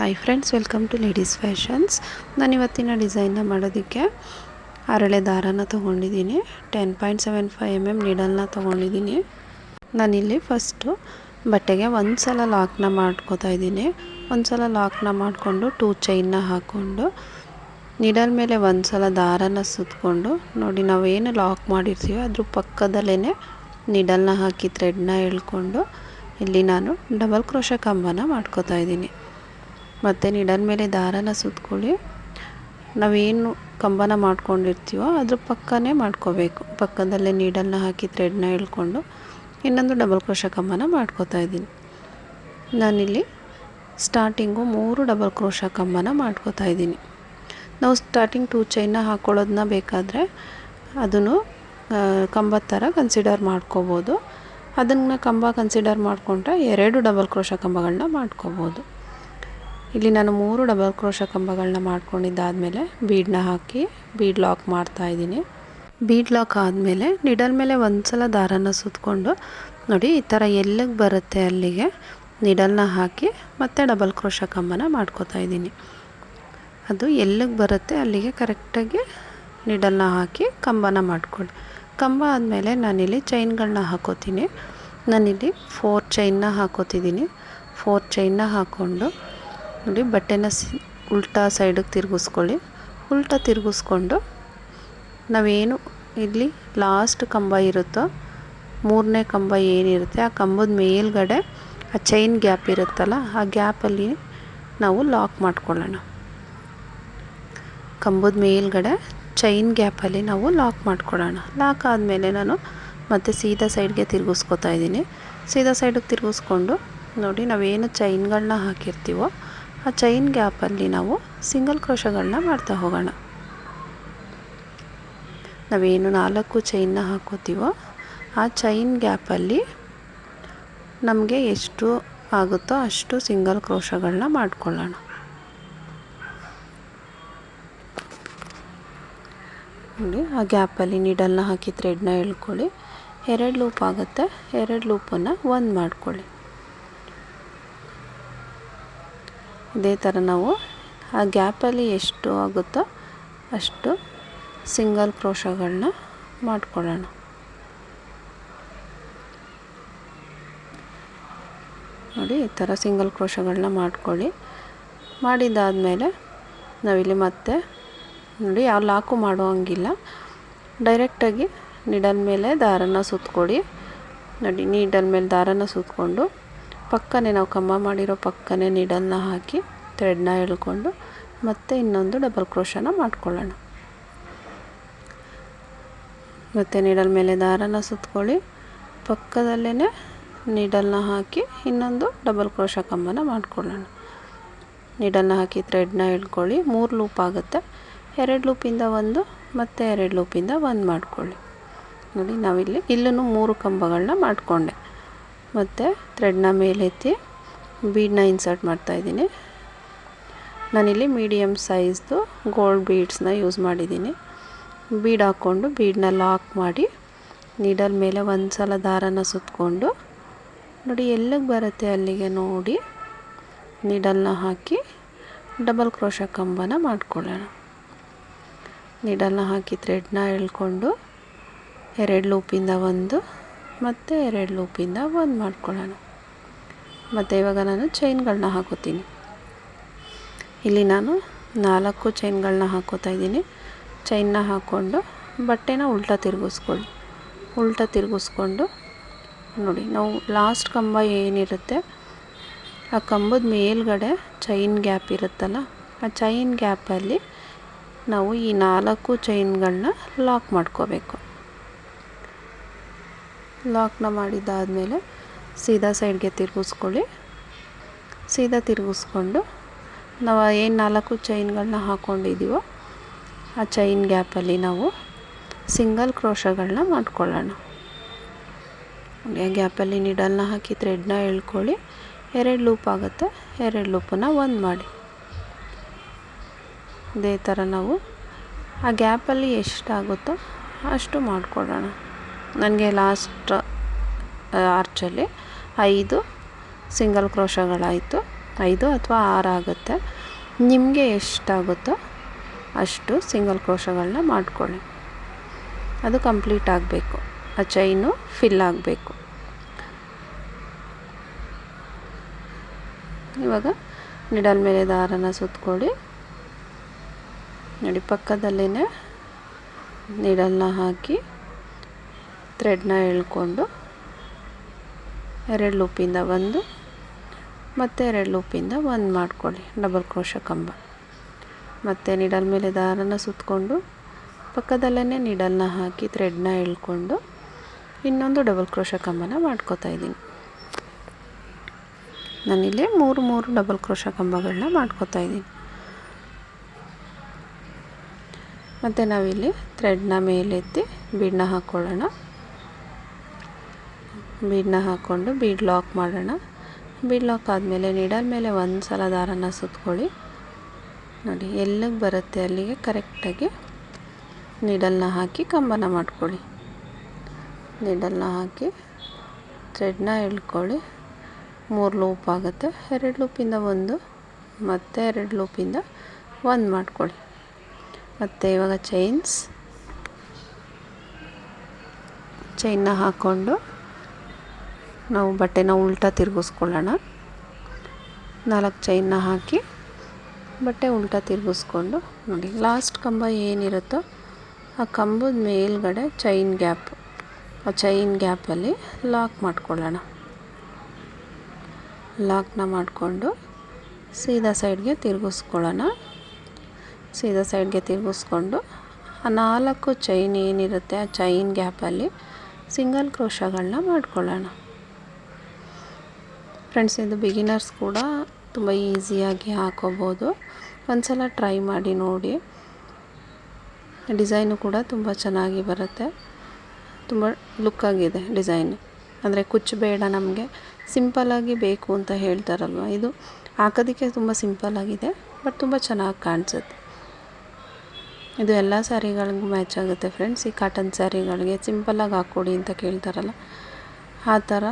Hi friends welcome to ladies fashions ನಾನು ಇವತ್ತಿನ ಡಿಸೈನ್ನ ಮಾಡೋದಕ್ಕೆ ಅರಳೆ ದಾರನ ತೊಗೊಂಡಿದ್ದೀನಿ. Ten point seven five M M ನೀಡಲ್ನ ತೊಗೊಂಡಿದ್ದೀನಿ. ನಾನಿಲ್ಲಿ ಫಸ್ಟು ಬಟ್ಟೆಗೆ ಒಂದು ಸಲ ಲಾಕ್ನ ಮಾಡ್ಕೋತಾ ಇದ್ದೀನಿ. ಒಂದು ಸಲ ಲಾಕ್ನ ಮಾಡಿಕೊಂಡು ಟೂ ಚೈನ್ನ ಹಾಕ್ಕೊಂಡು ನೀಡಲ್ ಮೇಲೆ ಒಂದು ಸಲ ದಾರನ ಸುತ್ತಕೊಂಡು ನೋಡಿ ನಾವೇನು ಲಾಕ್ ಮಾಡಿರ್ತೀವೋ ಅದ್ರ ಪಕ್ಕದಲ್ಲೇ ನೀಡಲ್ನ ಹಾಕಿ ಥ್ರೆಡ್ನ ಎಳ್ಕೊಂಡು ಇಲ್ಲಿ ನಾನು ಡಬಲ್ ಕ್ರೋಶ ಕಂಬನ ಮಾಡ್ಕೋತಾ ಇದ್ದೀನಿ. ಮತ್ತು ನಿಡನ್ ಮೇಲೆ ದಾರನ ಸುತ್ಕೊಳ್ಳಿ. ನಾವೇನು ಕಂಬನ ಮಾಡ್ಕೊಂಡಿರ್ತೀವೋ ಅದ್ರ ಪಕ್ಕನೇ ಮಾಡ್ಕೋಬೇಕು. ಪಕ್ಕದಲ್ಲೇ ನೀಡಲ್ನ ಹಾಕಿ ಥ್ರೆಡ್ನ ಇಳ್ಕೊಂಡು ಇನ್ನೊಂದು ಡಬಲ್ ಕ್ರೋಶ ಕಂಬನ ಮಾಡ್ಕೋತಾ ಇದ್ದೀನಿ. ನಾನಿಲ್ಲಿ ಸ್ಟಾರ್ಟಿಂಗು ಮೂರು ಡಬಲ್ ಕ್ರೋಶ ಕಂಬನ ಮಾಡ್ಕೋತಾ ಇದ್ದೀನಿ. ನಾವು ಸ್ಟಾರ್ಟಿಂಗ್ ಟೂ ಚೈನ ಹಾಕ್ಕೊಳ್ಳೋದನ್ನ ಬೇಕಾದರೆ ಅದನ್ನು ಕಂಬದ ಥರ ಕನ್ಸಿಡರ್ ಮಾಡ್ಕೋಬೋದು. ಅದನ್ನು ಕಂಬ ಕನ್ಸಿಡರ್ ಮಾಡಿಕೊಂಡ್ರೆ ಎರಡು ಡಬಲ್ ಕ್ರೋಶ ಕಂಬಗಳನ್ನ ಮಾಡ್ಕೋಬೋದು. ಇಲ್ಲಿ ನಾನು ಮೂರು ಡಬಲ್ ಕ್ರೋಶ ಕಂಬಗಳನ್ನ ಮಾಡ್ಕೊಂಡಿದ್ದಾದಮೇಲೆ ಬೀಡನ್ನ ಹಾಕಿ ಬೀಡ್ ಲಾಕ್ ಮಾಡ್ತಾ ಇದ್ದೀನಿ. ಬೀಡ್ ಲಾಕ್ ಆದಮೇಲೆ ನಿಡಲ್ ಮೇಲೆ ಒಂದು ಸಲ ದಾರನ ಸುತ್ತಕೊಂಡು ನೋಡಿ, ಈ ಥರ ಎಲ್ಲಿಗೆ ಬರುತ್ತೆ ಅಲ್ಲಿಗೆ? ನಿಡಲ್ನ ಹಾಕಿ ಮತ್ತೆ ಡಬಲ್ ಕ್ರೋಶ ಕಂಬನ ಮಾಡ್ಕೋತಾ ಇದ್ದೀನಿ. ಅದು ಎಲ್ಲಿಗೆ ಬರುತ್ತೆ ಅಲ್ಲಿಗೆ ಕರೆಕ್ಟಾಗಿ ನಿಡಲ್ನ ಹಾಕಿ ಕಂಬನ ಮಾಡ್ಕೊಳ್ಳಿ ಕಂಬ ಆದಮೇಲೆ ನಾನಿಲ್ಲಿ ಚೈನ್ಗಳನ್ನ ಹಾಕೋತೀನಿ. ನಾನಿಲ್ಲಿ ಫೋರ್ ಚೈನ್ನ ಹಾಕೋತಿದ್ದೀನಿ. ಫೋರ್ ಚೈನ್ನ ಹಾಕ್ಕೊಂಡು ನೋಡಿ, ಬಟ್ಟೆನ ಸಿ, ಉಲ್ಟಾ ಸೈಡಿಗೆ ತಿರುಗಿಸ್ಕೊಳ್ಳಿ. ಉಲ್ಟಾ ತಿರುಗಿಸ್ಕೊಂಡು ನಾವೇನು ಇಲ್ಲಿ ಲಾಸ್ಟ್ ಕಂಬ ಇರುತ್ತೋ, ಮೂರನೇ ಕಂಬ ಏನಿರುತ್ತೆ, ಆ ಕಂಬದ ಮೇಲ್ಗಡೆ ಆ ಚೈನ್ ಗ್ಯಾಪ್ ಇರುತ್ತಲ್ಲ, ಆ ಗ್ಯಾಪಲ್ಲಿ ನಾವು ಲಾಕ್ ಮಾಡ್ಕೊಳ್ಳೋಣ. ಕಂಬದ ಮೇಲ್ಗಡೆ ಚೈನ್ ಗ್ಯಾಪಲ್ಲಿ ನಾವು ಲಾಕ್ ಮಾಡ್ಕೊಳ್ಳೋಣ. ಲಾಕ್ ಆದಮೇಲೆ ನಾನು ಮತ್ತೆ ಸೀದಾ ಸೈಡ್ಗೆ ತಿರುಗಿಸ್ಕೊತಾ ಇದ್ದೀನಿ. ಸೀದಾ ಸೈಡಿಗೆ ತಿರುಗಿಸ್ಕೊಂಡು ನೋಡಿ, ನಾವೇನು ಚೈನ್ಗಳನ್ನ ಹಾಕಿರ್ತೀವೋ ಆ ಚೈನ್ ಗ್ಯಾಪಲ್ಲಿ ನಾವು ಸಿಂಗಲ್ ಕ್ರೋಶಗಳನ್ನ ಮಾಡ್ತಾ ಹೋಗೋಣ. ನಾವೇನು ನಾಲ್ಕು ಚೈನ್ನ ಹಾಕೋತೀವೋ ಆ ಚೈನ್ ಗ್ಯಾಪಲ್ಲಿ ನಮಗೆ ಎಷ್ಟು ಆಗುತ್ತೋ ಅಷ್ಟು ಸಿಂಗಲ್ ಕ್ರೋಶಗಳನ್ನ ಮಾಡ್ಕೊಳ್ಳೋಣ. ನೋಡಿ, ಆ ಗ್ಯಾಪಲ್ಲಿ ನೀಡಲ್ನ ಹಾಕಿ ಥ್ರೆಡ್ನ ಎಳ್ಕೊಳ್ಳಿ. ಎರಡು ಲೂಪ್ ಆಗುತ್ತೆ. ಎರಡು ಲೂಪನ್ನು ಒಂದು ಮಾಡ್ಕೊಳ್ಳಿ. ಇದೇ ಥರ ನಾವು ಆ ಗ್ಯಾಪಲ್ಲಿ ಎಷ್ಟು ಆಗುತ್ತೋ ಅಷ್ಟು ಸಿಂಗಲ್ ಕ್ರೋಶಗಳನ್ನ ಮಾಡಿಕೊಳ್ಳೋಣ. ನೋಡಿ, ಈ ಥರ ಸಿಂಗಲ್ ಕ್ರೋಶಗಳನ್ನ ಮಾಡ್ಕೊಳ್ಳಿ. ಮಾಡಿದ್ದಾದಮೇಲೆ ನಾವಿಲ್ಲಿ ಮತ್ತೆ, ನೋಡಿ, ಯಾವ ಲಾಕು ಹಂಗಿಲ್ಲ. ಡೈರೆಕ್ಟಾಗಿ ನಿಡಲ್ ಮೇಲೆ ದಾರನ ಸುತ್ತಕೊಡಿ ನೋಡಿ, ನೀಡಲ್ ಮೇಲೆ ದಾರನ ಸುತ್ತಕೊಂಡು ಪಕ್ಕನೇ ನಾವು ಕಂಬ ಮಾಡಿರೋ ಪಕ್ಕನೇ ನೀಡನ್ನು ಹಾಕಿ ಥ್ರೆಡ್ನ ಎಳ್ಕೊಂಡು ಮತ್ತೆ ಇನ್ನೊಂದು ಡಬಲ್ ಕ್ರೋಶನ ಮಾಡ್ಕೊಳ್ಳೋಣ. ಮತ್ತು ನೀಡಲ್ ಮೇಲೆ ದಾರನ ಸುತ್ತಕೊಳ್ಳಿ ಪಕ್ಕದಲ್ಲೇ ನೀಡಲ್ನ ಹಾಕಿ ಇನ್ನೊಂದು ಡಬಲ್ ಕ್ರೋಶ ಕಂಬನ ಮಾಡ್ಕೊಳ್ಳೋಣ. ನೀಡಲ್ನ ಹಾಕಿ ಥ್ರೆಡ್ನ ಎಳ್ಕೊಳ್ಳಿ. ಮೂರು ಲೂಪ್ ಆಗುತ್ತೆ. ಎರಡು ಲೂಪಿಂದ ಒಂದು ಮತ್ತು ಎರಡು ಲೂಪಿಂದ ಒಂದು ಮಾಡ್ಕೊಳ್ಳಿ. ನೋಡಿ, ನಾವಿಲ್ಲಿ ಇಲ್ಲೂ ಮೂರು ಕಂಬಗಳನ್ನ ಮಾಡಿಕೊಂಡೆ. ಮತ್ತು ಥ್ರೆಡ್ನ ಮೇಲೆತ್ತಿ ಬೀಡನ್ನ ಇನ್ಸರ್ಟ್ ಮಾಡ್ತಾಯಿದ್ದೀನಿ ನಾನಿಲ್ಲಿ ಮೀಡಿಯಮ್ ಸೈಜ್ದು ಗೋಲ್ಡ್ ಬೀಡ್ಸ್ನ ಯೂಸ್ ಮಾಡಿದ್ದೀನಿ. ಬೀಡ್ ಹಾಕ್ಕೊಂಡು ಬೀಡನ್ನ ಲಾಕ್ ಮಾಡಿ ನೀಡಲ್ ಮೇಲೆ ಒಂದು ಸಲ ದಾರನ ಸುತ್ತಕೊಂಡು ನೋಡಿ ಎಲ್ಲಿಗೆ ಬರುತ್ತೆ ಅಲ್ಲಿಗೆ ನೋಡಿ ನೀಡಲ್ನ ಹಾಕಿ ಡಬಲ್ ಕ್ರೋಶ ಕಂಬನ ಮಾಡ್ಕೊಳ್ಳೋಣ. ನೀಡಲ್ನ ಹಾಕಿ ಥ್ರೆಡ್ನ ಎಳ್ಕೊಂಡು ಎರಡು ಲೂಪಿಂದ ಒಂದು ಮತ್ತು ಎರಡು ಲೂಪಿಂದ ಒಂದು ಮಾಡ್ಕೊಳ್ಳೋಣ. ಮತ್ತು ಇವಾಗ ನಾನು ಚೈನ್ಗಳನ್ನ ಹಾಕೋತೀನಿ. ಇಲ್ಲಿ ನಾನು ನಾಲ್ಕು ಚೈನ್ಗಳನ್ನ ಹಾಕೋತಾ ಇದ್ದೀನಿ. ಚೈನ್ನ ಹಾಕ್ಕೊಂಡು ಬಟ್ಟೆನ ಉಲ್ಟಾ ತಿರುಗಿಸ್ಕೊಳ್ಳಿ. ಉಲ್ಟಾ ತಿರುಗಿಸ್ಕೊಂಡು ನೋಡಿ, ನಾವು ಲಾಸ್ಟ್ ಕಂಬ ಏನಿರುತ್ತೆ, ಆ ಕಂಬದ ಮೇಲ್ಗಡೆ ಚೈನ್ ಗ್ಯಾಪ್ ಇರುತ್ತಲ್ಲ, ಆ ಚೈನ್ ಗ್ಯಾಪಲ್ಲಿ ನಾವು ಈ ನಾಲ್ಕು ಚೈನ್ಗಳನ್ನ ಲಾಕ್ ಮಾಡ್ಕೋಬೇಕು. ಲಾಕ್ನ ಮಾಡಿದ್ದಾದಮೇಲೆ ಸೀದಾ ಸೈಡ್ಗೆ ತಿರುಗಿಸ್ಕೊಳ್ಳಿ. ಸೀದಾ ತಿರುಗಿಸ್ಕೊಂಡು ನಾವು ಏನು ನಾಲ್ಕು ಚೈನ್ಗಳನ್ನ ಹಾಕ್ಕೊಂಡಿದ್ದೀವೋ ಆ ಚೈನ್ ಗ್ಯಾಪಲ್ಲಿ ನಾವು ಸಿಂಗಲ್ ಕ್ರೋಶಗಳನ್ನ ಮಾಡ್ಕೊಳ್ಳೋಣ. ಗ್ಯಾಪಲ್ಲಿ ನೀಡಲ್ನ ಹಾಕಿ ಥ್ರೆಡ್ನ ಎಳ್ಕೊಳ್ಳಿ. ಎರಡು ಲೂಪ್ ಆಗುತ್ತೆ. ಎರಡು ಲೂಪನ್ನು ಒಂದು ಮಾಡಿ. ಅದೇ ಥರ ನಾವು ಆ ಗ್ಯಾಪಲ್ಲಿ ಎಷ್ಟಾಗುತ್ತೋ ಅಷ್ಟು ಮಾಡಿಕೊಡೋಣ ನನಗೆ ಲಾಸ್ಟ್ ಆರ್ಚಲ್ಲಿ ಐದು ಸಿಂಗಲ್ ಕ್ರೋಶಗಳಾಯಿತು ಐದು ಅಥವಾ ಆರು ಆಗುತ್ತೆ. ನಿಮಗೆ ಎಷ್ಟಾಗುತ್ತೋ ಅಷ್ಟು ಸಿಂಗಲ್ ಕ್ರೋಶಗಳನ್ನ ಮಾಡ್ಕೊಳ್ಳಿ. ಅದು ಕಂಪ್ಲೀಟ್ ಆಗಬೇಕು. ಆ ಚೈನು ಫಿಲ್ ಆಗಬೇಕು. ಇವಾಗ ನಿಡಲ್ ಮೇಲೆ ದಾರನ ಸುತ್ತಕೊಳ್ಳಿ ನೋಡಿ ಪಕ್ಕದಲ್ಲೇ ನಿಡಲ್ನ ಹಾಕಿ. ಥ್ರೆಡ್ನ ಎಳ್ಕೊಂಡು ಎರಡು ಲೂಪಿಂದ ಒಂದು ಮತ್ತು ಎರಡು ಲೂಪಿಂದ ಒಂದು ಮಾಡ್ಕೊಳ್ಳಿ, ಡಬಲ್ ಕ್ರೋಶ ಕಂಬ. ಮತ್ತು ನಿಡಲ್ ಮೇಲೆ ದಾರನ ಸುತ್ತಕೊಂಡು ಪಕ್ಕದಲ್ಲೇ ನಿಡಲ್ನ ಹಾಕಿ ಥ್ರೆಡ್ನ ಎಳ್ಕೊಂಡು ಇನ್ನೊಂದು ಡಬಲ್ ಕ್ರೋಶ ಕಂಬನ ಮಾಡ್ಕೋತಾ ಇದ್ದೀನಿ. ನಾನಿಲ್ಲಿ ಮೂರು ಮೂರು ಡಬಲ್ ಕ್ರೋಶ ಕಂಬಗಳನ್ನ ಮಾಡ್ಕೋತಾ ಇದ್ದೀನಿ. ಮತ್ತು ನಾವಿಲ್ಲಿ ಥ್ರೆಡ್ನ ಮೇಲೆತ್ತಿ ಬೀಡನ್ನ ಹಾಕ್ಕೊಳ್ಳೋಣ ಬೀಡನ್ನ ಹಾಕ್ಕೊಂಡು ಬೀಡ್ ಲಾಕ್ ಮಾಡೋಣ. ಬೀಡ್ ಲಾಕ್ ಆದಮೇಲೆ ನೀಡಲ್ ಮೇಲೆ ಒಂದು ಸಲ ದಾರನ ಸುತ್ಕೊಳ್ಳಿ. ನೋಡಿ, ಎಲ್ಲಿಗೆ ಬರುತ್ತೆ ಅಲ್ಲಿಗೆ ಕರೆಕ್ಟಾಗಿ ನೀಡಲ್ನ ಹಾಕಿ ಕಂಬನ ಮಾಡ್ಕೊಳ್ಳಿ. ನೀಡಲ್ನ ಹಾಕಿ ಥ್ರೆಡ್ನ ಎಳ್ಕೊಳ್ಳಿ. ಮೂರು ಲೂಪ್ ಆಗುತ್ತೆ. ಎರಡು ಲೂಪಿಂದ ಒಂದು, ಮತ್ತು ಎರಡು ಲೂಪಿಂದ ಒಂದು ಮಾಡ್ಕೊಳ್ಳಿ. ಮತ್ತು ಇವಾಗ ಚೈನ್ಸ್ ಚೈನ್ನ ಹಾಕ್ಕೊಂಡು ನಾವು ಬಟ್ಟೆನ ಉಲ್ಟಾ ತಿರುಗಿಸ್ಕೊಳ್ಳೋಣ. ನಾಲ್ಕು ಚೈನ್ನ ಹಾಕಿ ಬಟ್ಟೆ ಉಲ್ಟಾ ತಿರುಗಿಸ್ಕೊಂಡು ನೋಡಿ, ಲಾಸ್ಟ್ ಕಂಬ ಏನಿರುತ್ತೋ ಆ ಕಂಬದ ಮೇಲ್ಗಡೆ ಚೈನ್ ಗ್ಯಾಪ್, ಆ ಚೈನ್ ಗ್ಯಾಪಲ್ಲಿ ಲಾಕ್ ಮಾಡ್ಕೊಳ್ಳೋಣ. ಲಾಕ್ನ ಮಾಡಿಕೊಂಡು ಸೀದಾ ಸೈಡ್ಗೆ ತಿರುಗಿಸ್ಕೊಳ್ಳೋಣ. ಸೀದಾ ಸೈಡ್ಗೆ ತಿರುಗಿಸ್ಕೊಂಡು ಆ ನಾಲ್ಕು ಚೈನ್ ಏನಿರುತ್ತೆ ಆ ಚೈನ್ ಗ್ಯಾಪಲ್ಲಿ ಸಿಂಗಲ್ ಕ್ರೋಶಗಳನ್ನ ಮಾಡ್ಕೊಳ್ಳೋಣ. ಫ್ರೆಂಡ್ಸ್ ಇದು ಬಿಗಿನರ್ಸ್ ಕೂಡ ತುಂಬ ಈಸಿಯಾಗಿ ಹಾಕೋಬೋದು. ಒಂದು ಸಲ ಟ್ರೈ ಮಾಡಿ ನೋಡಿ. ಡಿಸೈನು ಕೂಡ ತುಂಬ ಚೆನ್ನಾಗಿ ಬರುತ್ತೆ. ತುಂಬ ಲುಕ್ಕಾಗಿದೆ ಡಿಸೈನ್ ಅಂದರೆ ಕುಚ್ಚು ಬೇಡ ನಮಗೆ. ಸಿಂಪಲ್ಲಾಗಿ ಬೇಕು ಅಂತ ಹೇಳ್ತಾರಲ್ವ? ಇದು ಹಾಕೋದಕ್ಕೆ ತುಂಬ ಸಿಂಪಲ್ಲಾಗಿದೆ ಬಟ್ ತುಂಬ ಚೆನ್ನಾಗಿ ಕಾಣಿಸುತ್ತೆ. ಇದು ಎಲ್ಲ ಸ್ಯಾರಿಗಳಿಗೂ ಮ್ಯಾಚ್ ಆಗುತ್ತೆ ಫ್ರೆಂಡ್ಸ್ ಈ ಕಾಟನ್ ಸ್ಯಾರಿಗಳಿಗೆ ಸಿಂಪಲ್ಲಾಗಿ ಹಾಕ್ಕೊಡಿ ಅಂತ ಕೇಳ್ತಾರಲ್ಲ? ಆ ಥರ.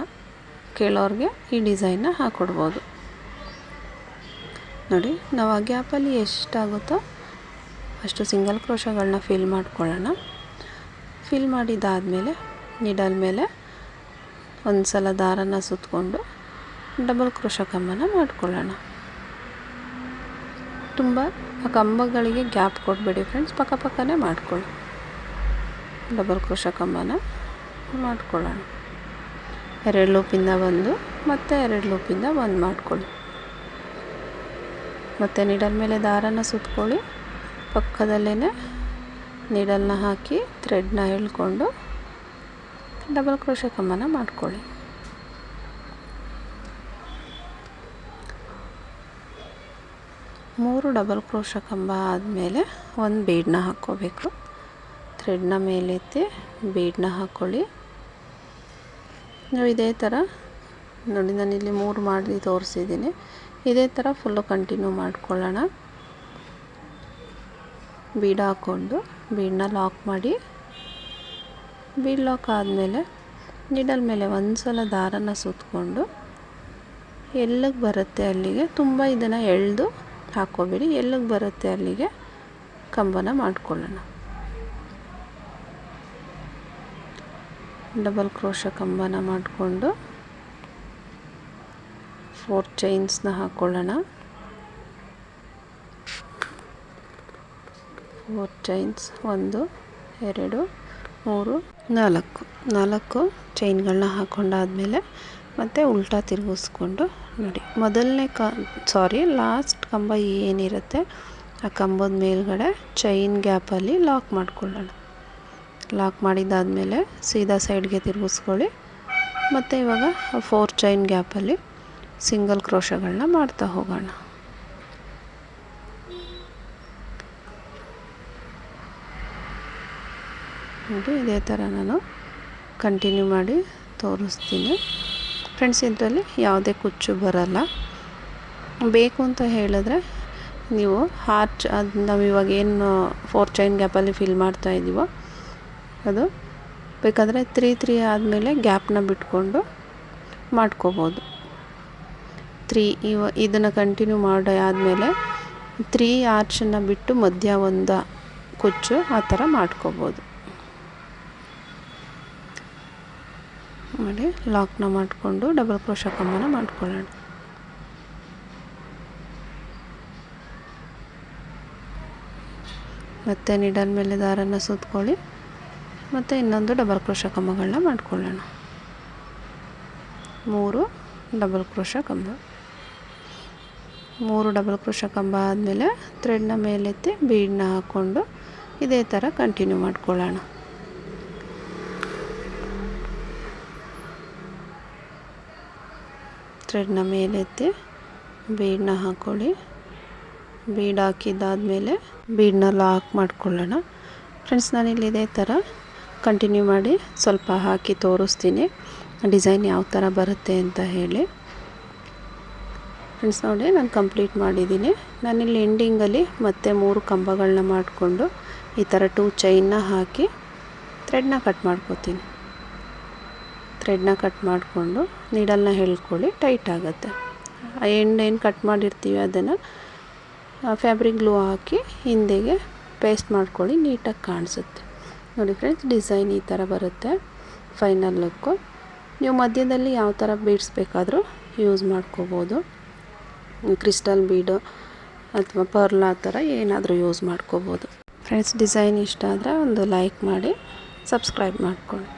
ಕೇಳೋರಿಗೆ ಈ ಡಿಸೈನ್ನ ಹಾಕ್ಕೊಡ್ಬೋದು ನೋಡಿ, ನಾವು ಆ ಗ್ಯಾಪಲ್ಲಿ ಎಷ್ಟಾಗುತ್ತೋ ಅಷ್ಟು ಸಿಂಗಲ್ ಕ್ರೋಶಗಳನ್ನ ಫಿಲ್ ಮಾಡ್ಕೊಳ್ಳೋಣ. ಫಿಲ್ ಮಾಡಿದ್ದಾದಮೇಲೆ ನಿಡಲ್ ಮೇಲೆ ಒಂದು ಸಲ ದಾರನ ಸುತ್ತಕೊಂಡು ಡಬಲ್ ಕ್ರೋಶ ಕಂಬನ ಮಾಡಿಕೊಳ್ಳೋಣ. ತುಂಬ ಆ ಕಂಬಗಳಿಗೆ ಗ್ಯಾಪ್ ಕೊಡಬೇಡಿ ಫ್ರೆಂಡ್ಸ್, ಪಕ್ಕ ಪಕ್ಕನೇ ಮಾಡ್ಕೊಳ್ಳಿ. ಡಬಲ್ ಕ್ರೋಶ ಕಂಬನ ಮಾಡ್ಕೊಳ್ಳೋಣ. ಎರಡು ಲೂಪಿಂದ ಒಂದು, ಮತ್ತು ಎರಡು ಲೂಪಿಂದ ಒಂದು ಮಾಡ್ಕೊಳ್ಳಿ. ಮತ್ತು ನಿಡಲ್ ಮೇಲೆ ದಾರನ ಸುತ್ಕೊಳ್ಳಿ. ಪಕ್ಕದಲ್ಲೇ ನೀಡಲ್ನ ಹಾಕಿ ಥ್ರೆಡ್ನ ಎಳ್ಕೊಂಡು ಡಬಲ್ ಕ್ರೋಶ ಕಮ್ಮನ ಮಾಡ್ಕೊಳ್ಳಿ. ಮೂರು ಡಬಲ್ ಕ್ರೋಶ ಕಂಬ ಆದಮೇಲೆ ಒಂದು ಬೀಡನ್ನ ಹಾಕ್ಕೋಬೇಕು. ಥ್ರೆಡ್ನ ಮೇಲೆತ್ತಿ ಬೀಡನ್ನ ಹಾಕ್ಕೊಳ್ಳಿ. ನೀವು ಇದೇ ಥರ ನೋಡಿ, ನಾನು ಇಲ್ಲಿ ಮೂರು ಮಾಡಿ ತೋರಿಸಿದ್ದೀನಿ. ಇದೇ ಥರ ಫುಲ್ಲು ಕಂಟಿನ್ಯೂ ಮಾಡ್ಕೊಳ್ಳೋಣ. ಬೀಡ ಹಾಕ್ಕೊಂಡು, ಬೀಡನ್ನ ಲಾಕ್ ಮಾಡಿ. ಬೀಡ್ ಲಾಕ್ ಆದಮೇಲೆ ನೀಡಲ್ ಮೇಲೆ ಒಂದು ಸಲ ದಾರನ ಸುತ್ತಕೊಂಡು ಎಲ್ಲಿಗೆ ಬರುತ್ತೆ ಅಲ್ಲಿಗೆ ತುಂಬ ಇದನ್ನು ಎಳೆದು ಹಾಕ್ಕೋಬೇಡಿ. ಎಲ್ಲಿಗೆ ಬರುತ್ತೆ ಅಲ್ಲಿಗೆ ಕಂಬನ ಮಾಡ್ಕೊಳ್ಳೋಣ. ಡಬಲ್ ಕ್ರೋಶ ಕಂಬನ ಮಾಡಿಕೊಂಡು ಫೋರ್ ಚೈನ್ಸ್ನ ಹಾಕ್ಕೊಳ್ಳೋಣ ಫೋರ್ ಚೈನ್ಸ್ ಒಂದು, ಎರಡು, ಮೂರು, ನಾಲ್ಕು. ನಾಲ್ಕು ಚೈನ್ಗಳನ್ನ ಹಾಕ್ಕೊಂಡಾದಮೇಲೆ ಮತ್ತು ಉಲ್ಟಾ ತಿರುಗಿಸ್ಕೊಂಡು ನೋಡಿ. ಮೊದಲನೇ ಕ ಸಾರಿ ಲಾಸ್ಟ್ ಕಂಬ ಏನಿರುತ್ತೆ ಆ ಕಂಬದ ಮೇಲ್ಗಡೆ ಚೈನ್ ಗ್ಯಾಪಲ್ಲಿ ಲಾಕ್ ಮಾಡ್ಕೊಳ್ಳೋಣ. ಲಾಕ್ ಮಾಡಿದ್ದಾದಮೇಲೆ ಸೀದಾ ಸೈಡ್ಗೆ ತಿರುಗಿಸ್ಕೊಳ್ಳಿ. ಮತ್ತು ಇವಾಗ ಫೋರ್ ಚೈನ್ ಗ್ಯಾಪಲ್ಲಿ ಸಿಂಗಲ್ ಕ್ರೋಶಗಳನ್ನ ಮಾಡ್ತಾ ಹೋಗೋಣ. ನೋಡಿ, ಇದೇ ಥರ ನಾನು ಕಂಟಿನ್ಯೂ ಮಾಡಿ ತೋರಿಸ್ತೀನಿ. ಫ್ರೆಂಡ್ಸ್ ಇದರಲ್ಲಿ ಯಾವುದೇ ಕುಚ್ಚು ಬರಲ್ಲ. ಬೇಕು ಅಂತ ಹೇಳಿದ್ರೆ ನೀವು ಹಾರ್ಚ್ ಅದು ನಾವು ಇವಾಗ ಏನು ಫೋರ್ ಚೈನ್ ಗ್ಯಾಪಲ್ಲಿ ಫಿಲ್ ಮಾಡ್ತಾ ಇದ್ದೀವೋ ಅದು. ಬೇಕಾದರೆ ತ್ರೀ ತ್ರೀ ಆದಮೇಲೆ ಗ್ಯಾಪ್ನ ಬಿಟ್ಕೊಂಡು ಮಾಡ್ಕೋಬೋದು. ತ್ರೀ ಇವ, ಇದನ್ನು ಕಂಟಿನ್ಯೂ ಮಾಡಿ ಆದಮೇಲೆ ತ್ರೀ ಆರ್ಚನ್ನು ಬಿಟ್ಟು ಮಧ್ಯ ಒಂದು ಕುಚ್ಚು ಆ ಥರ ಮಾಡ್ಕೋಬೋದು. ಮಾಡಿ ಲಾಕ್ನ ಮಾಡಿಕೊಂಡು ಡಬಲ್ ಕ್ರೋಶ ಕಂಬನ ಮಾಡ್ಕೊಳ್ಳೋಣ. ಮತ್ತು ನಿಡಲ್ ಮೇಲೆ ದಾರನ ಸುತ್ಕೊಳ್ಳಿ. ಮತ್ತು ಇನ್ನೊಂದು ಡಬಲ್ ಕ್ರೋಶ ಕಂಬಗಳನ್ನ ಮಾಡ್ಕೊಳ್ಳೋಣ. ಮೂರು ಡಬಲ್ ಕ್ರೋಶ ಕಂಬ. ಮೂರು ಡಬಲ್ ಕ್ರೋಶ ಕಂಬ ಆದಮೇಲೆ ಥ್ರೆಡ್ನ ಮೇಲೆತ್ತಿ ಬೀಡನ್ನ ಹಾಕ್ಕೊಂಡು ಇದೇ ಥರ ಕಂಟಿನ್ಯೂ ಮಾಡ್ಕೊಳ್ಳೋಣ. ಥ್ರೆಡ್ನ ಮೇಲೆತ್ತಿ ಬೀಡನ್ನ ಹಾಕ್ಕೊಳ್ಳಿ ಬೀಡ್ ಹಾಕಿದ್ದಾದಮೇಲೆ ಬೀಡನ್ನ ಲಾಕ್ ಮಾಡ್ಕೊಳ್ಳೋಣ. ಫ್ರೆಂಡ್ಸ್ ನಾನಿಲ್ಲಿ ಇದೇ ಥರ ಕಂಟಿನ್ಯೂ ಮಾಡಿ ಸ್ವಲ್ಪ ಹಾಕಿ ತೋರಿಸ್ತೀನಿ. ಡಿಸೈನ್ ಯಾವ ಥರ ಬರುತ್ತೆ ಅಂತ ಹೇಳಿ. ಫ್ರೆಂಡ್ಸ್ ನೋಡಿ ನಾನು ಕಂಪ್ಲೀಟ್ ಮಾಡಿದ್ದೀನಿ. ನಾನಿಲ್ಲಿ ಎಂಡಿಂಗಲ್ಲಿ ಮತ್ತೆ ಮೂರು ಕಂಬಗಳನ್ನ ಮಾಡಿಕೊಂಡು ಈ ಥರ ಟೂ ಚೈನ್ನ ಹಾಕಿ ಥ್ರೆಡ್ನ ಕಟ್ ಮಾಡ್ಕೋತೀನಿ. ಥ್ರೆಡ್ನ ಕಟ್ ಮಾಡಿಕೊಂಡು ನೀಡಲ್ನ ಹೇಳ್ಕೊಳ್ಳಿ ಟೈಟ್ ಆಗುತ್ತೆ. ಎಂಡ್ ಏನು ಕಟ್ ಮಾಡಿರ್ತೀವಿ ಅದನ್ನು ಫ್ಯಾಬ್ರಿಕ್ ಗ್ಲೂ ಹಾಕಿ ಹಿಂದೆಗೆ ಪೇಸ್ಟ್ ಮಾಡ್ಕೊಳ್ಳಿ ನೀಟಾಗಿ ಕಾಣಿಸುತ್ತೆ. ನೋಡಿ ಫ್ರೆಂಡ್ಸ್ ಡಿಸೈನ್ ಈ ಥರ ಬರುತ್ತೆ ಫೈನಲ್ ಲುಕ್ಕು ನೀವು ಮಧ್ಯದಲ್ಲಿ ಯಾವ ಥರ ಬೀಡ್ಸ್ ಬೇಕಾದರೂ ಯೂಸ್ ಮಾಡ್ಕೋಬೋದು. ಕ್ರಿಸ್ಟಲ್ ಬೀಡು ಅಥವಾ ಪರ್ಲ್ ಆ ಥರ ಏನಾದರೂ ಯೂಸ್ ಮಾಡ್ಕೋಬೋದು. ಫ್ರೆಂಡ್ಸ್ ಡಿಸೈನ್ ಇಷ್ಟ ಆದರೆ ಒಂದು ಲೈಕ್ ಮಾಡಿ ಸಬ್ಸ್ಕ್ರೈಬ್ ಮಾಡ್ಕೊಳ್ಳಿ.